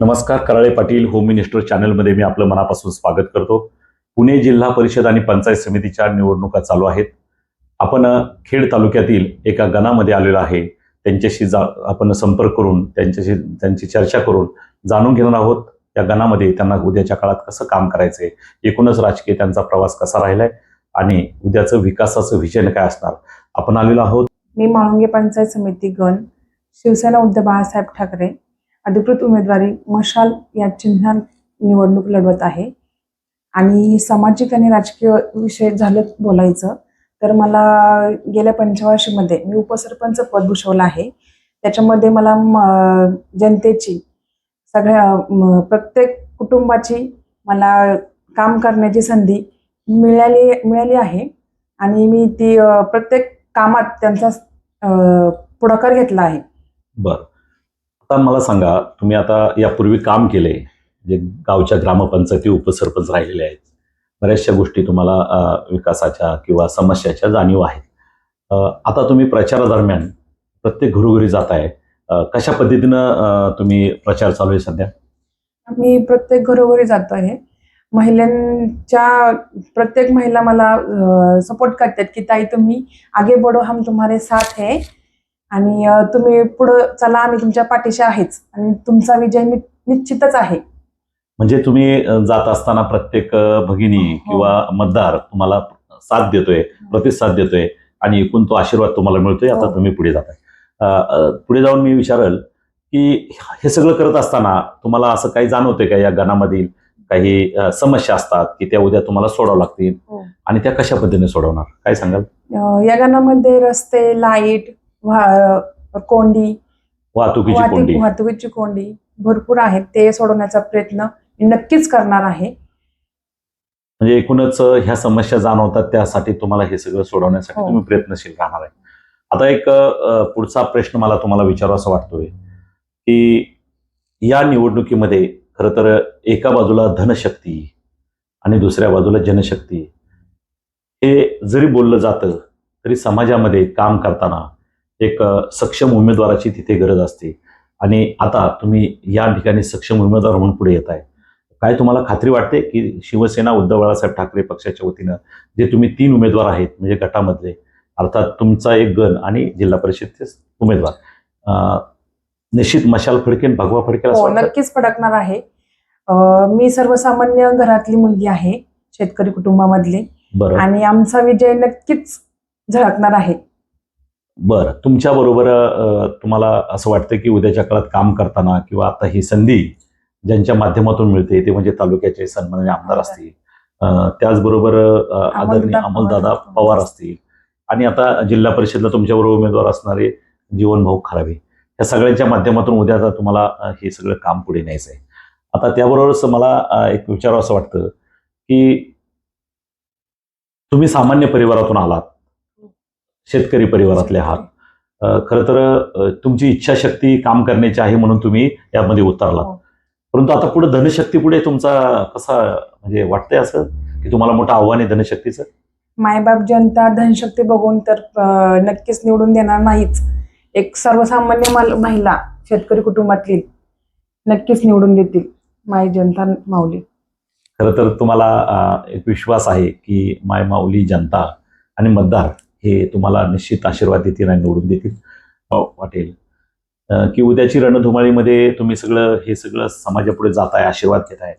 नमस्कार Karale Patil home minister चॅनलमध्ये मी आपलं मनापासून स्वागत करतो. पुणे जिल्हा परिषद आणि पंचायत समितीच्या निवडणुका चालू आहेत. आपण खेड तालुक्यातील एका गणामध्ये आलेलो आहे. त्यांच्याशी जा आपण संपर्क करून त्यांच्याशी त्यांची चर्चा करून जाणून घेणार आहोत. या गणामध्ये त्यांना उद्याच्या काळात कसं काम करायचंय? एकूणच राजकीय त्यांचा प्रवास कसा राहिलाय? आणि उद्याचं विकासाचं विजन काय असणार? आपण आलेलो आहोत. मी माळुंगे पंचायत समिती गण. शिवसेना उद्धव बाळासाहेब ठाकरे. अधिकृत उमेदवारी मशाल या चिन्हात निवडणूक लढवत आहे. आणि सामाजिक आणि राजकीय विषय झालं बोलायचं तर मला गेल्या पंचवार्षीमध्ये मी उपसरपंच पद भूषवलं आहे. त्याच्यामध्ये मला जनतेची सगळ्या प्रत्येक कुटुंबाची मला काम करण्याची संधी मिळाली मिळाली आहे. आणि मी ती प्रत्येक कामात त्यांचा पुढाकार घेतला आहे. बरं. आता मला सांगा तुम्ही आता यापूर्वी काम केले जे गावच्या ग्रामपंचायती उपसरपंच राहिलेले आहेत. बऱ्याचशा गोष्टी तुम्हाला विकासाच्या किंवा समस्याच्या जाणीव आहेत. आता तुम्ही प्रचारादरम्यान प्रत्येक घरोघरी जात आहे. कशा पद्धतीनं तुम्ही प्रचार चालू आहे सध्या? मी प्रत्येक घरोघरी जातो आहे. महिलांच्या प्रत्येक महिला मला सपोर्ट करतात की ताई तुम्ही आगे बढो हम तुम्हारे साथ है. आणि तुम्ही पुढं चला आम्ही तुमच्या पाठीशी आहेच. आणि तुमचा विजय निश्चितच आहे. म्हणजे तुम्ही जात असताना प्रत्येक भगिनी हो. किंवा मतदार तुम्हाला साथ देतोय प्रतिसाद देतोय आणि एकूण तो आशीर्वाद तुम्हाला मिळतोय. आता हो. तुम्ही पुढे जाताय पुढे जाऊन मी विचारल की हे सगळं करत असताना तुम्हाला असं काही जाणवतंय का या गणामधील काही समस्या असतात की त्या उद्या तुम्हाला सोडावं लागतील? हो. आणि त्या कशा पद्धतीने सोडवणार? काय सांगाल? या गाण्यामध्ये रस्ते लाइट कोंडी. वाहतुकीची वाहतूक कोंडी. वाहतुकीची कोंडी भरपूर आहेत. ते सोडवण्याचा प्रयत्न मी नक्कीच करणार आहे. म्हणजे एकूणच ह्या समस्या जाणवतात त्यासाठी तुम्हाला हे सगळं सोडवण्यासाठी हो. तुम्ही प्रयत्नशील राहणार आहे. आता एक पुढचा प्रश्न मला तुम्हाला विचारावा असं वाटतोय की या निवडणुकीमध्ये खरं तर एका बाजूला धनशक्ती आणि दुसऱ्या बाजूला जनशक्ती हे जरी बोललं जातं तरी समाजामध्ये काम करताना एक सक्षम उमेदवाराची तिथे गरज असते. आणि आता तुम्ही या ठिकाणी सक्षम उमेदवार म्हणून पुढे येत आहे काय तुम्हाला खात्री वाटते की शिवसेना उद्धव बाळासाहेब ठाकरे पक्षाच्या वतीनं जे तुम्ही तीन उमेदवार आहेत म्हणजे गटामधले अर्थात तुमचा एक गण आणि जिल्हा परिषदचे उमेदवार निश्चित मशाल फडकेन भगवा फडकेल हो? नक्कीच फडकणार आहे. मी सर्वसामान्य घरातली मुलगी आहे शेतकरी कुटुंबामधली. बरं. आणि आमचा विजय नक्कीच झळकणार आहे. बरं तुमच्या बरोबर तुम्हाला असं वाटतं की उद्याच्या काळात काम करताना किंवा आता ही संधी ज्यांच्या माध्यमातून मिळते ते म्हणजे तालुक्याचे सन्माननीय आमदार असतील. त्याचबरोबर आदरणीय अमोलदा अमोलदादा पवार. असतील. आणि आता जिल्हा परिषदला तुमच्याबरोबर उमेदवार असणारे जीवनभाऊ खराबे. या सगळ्यांच्या माध्यमातून उद्या आता तुम्हाला हे सगळं काम पुढे न्यायचं आहे. आता त्याबरोबरच मला एक विचारावं असं वाटतं की तुम्ही सामान्य परिवारातून आलात. शेतकरी परिवारातले आहात. खरं तर तुमची इच्छाशक्ती काम करण्याची आहे म्हणून तुम्ही यामध्ये उतरलात. हो. परंतु आता पुढे धनशक्ती पुढे तुमचा कसा म्हणजे वाटतंय असं? की तुम्हाला मोठं आव्हान आहे धनशक्तीचं? मायबाप जनता धनशक्ती बघून तर नक्कीच निवडून देणार नाहीच. एक सर्वसामान्य महिला शेतकरी कुटुंबातली नक्कीच निवडून देतील. माय जनता माऊली. खरं तर तुम्हाला एक विश्वास आहे की माय माऊली जनता आणि मतदार हे तुम्हाला निश्चित आशीर्वाद देतील आणि निवडून देतील हो, वाटेल. की उद्याची रणधुमाळीमध्ये तुम्ही सगळं हे सगळं समाजापुढे जाताय आशीर्वाद घेताय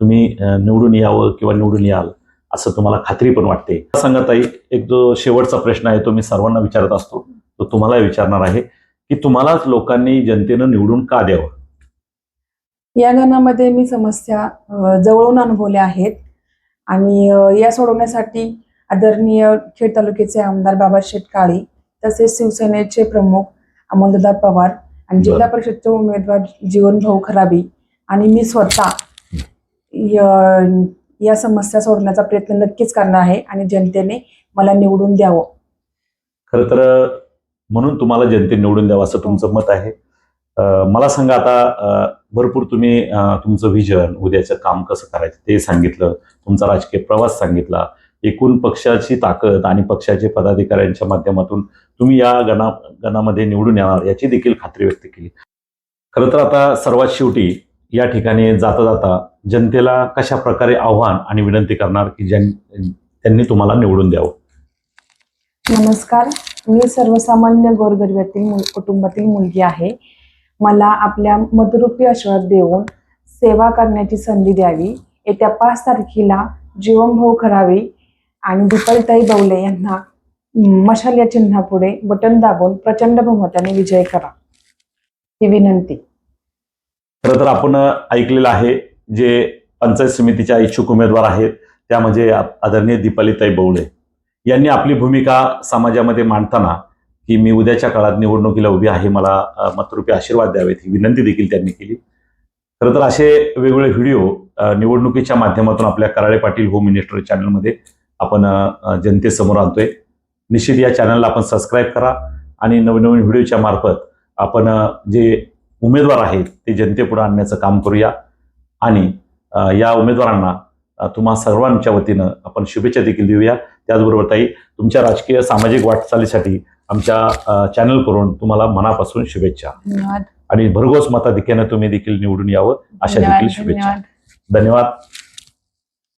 तुम्ही निवडून यावं किंवा निवडून याल असं तुम्हाला खात्री पण वाटते. सांगत ताई एक जो शेवटचा प्रश्न आहे तो मी सर्वांना विचारत असतो. तो तुम्हाला विचारणार आहे की तुम्हालाच लोकांनी जनतेनं निवडून का द्यावं? या गाण्यामध्ये मी समस्या जवळून अनुभवल्या आहेत. आणि या सोडवण्यासाठी आदरणीय खेड तालुक्याचे आमदार बाबा काळे तसेच शिवसेनेचे प्रमुख अमोलदादा पवार आणि जिल्हा परिषदचे उमेदवार जीवनभाऊ खराबी आणि मी स्वतः य- समस्या सोडण्याचा प्रयत्न नक्कीच करणार आहे आणि जनतेने मला निवडून द्यावं. खरं तर म्हणून तुम्हाला जनतेने निवडून द्यावं असं तुमचं मत आहे. मला सांगा आता भरपूर तुम्ही तुमचं विजन उद्याचं काम कसं करायचं ते सांगितलं तुमचा राजकीय प्रवास सांगितला एकूण पक्षाची ताकद आणि पक्षाचे पदाधिकाऱ्यांच्या माध्यमातून तुम्ही या गणा गणामध्ये निवडून येणार याची देखील खात्री व्यक्त केली. खरं तर आता सर्वात शेवटी या ठिकाणी जाता जाता जनतेला कशा प्रकारे आव्हान आणि विनंती करणार की ज्यां त्यांनी तुम्हाला निवडून द्यावं? नमस्कार. मी सर्वसामान्य गोरगरिबातील मुल- कुटुंबातील मुलगी आहे. मला आपल्या मदरूपी आश्वास देऊन सेवा करण्याची संधी द्यावी. येत्या पाच तारखेला जीवनभाऊ खरावी आणि दीपालीताई बवले यांना मशाल या चिन्हापुढे बटन दाबून प्रचंड बहुमताने विजय करा. ही विनंती. खरं तर आपण ऐकलेलं आहे जे पंचायत समितीच्या इच्छुक उमेदवार आहेत त्या म्हणजे आदरणीय दीपालीताई बवळे यांनी आपली भूमिका समाजामध्ये मांडताना की मी उद्याच्या काळात निवडणुकीला उभी आहे मला मतरूपी आशीर्वाद द्यावेत ही विनंती देखील त्यांनी केली. खरं तर असे वेगवेगळे व्हिडिओ निवडणुकीच्या माध्यमातून आपल्या कराळे पाटील होम मिनिस्टर चॅनलमध्ये आपण जनतेसमोर आणतोय. निश्चित या चॅनलला आपण सबस्क्राईब करा आणि नवीन नवीन व्हिडिओच्या मार्फत आपण जे उमेदवार आहेत ते जनतेपुढे आणण्याचं काम करूया. आणि या उमेदवारांना तुम्हा सर्वांच्या वतीनं आपण शुभेच्छा देखील देऊया. त्याचबरोबर ताई तुमच्या राजकीय सामाजिक वाटचालीसाठी आमच्या चॅनल करून तुम्हाला मनापासून शुभेच्छा. आणि भरघोस मताधिक्यानं तुम्ही देखील निवडून यावं अशा देखील शुभेच्छा. धन्यवाद.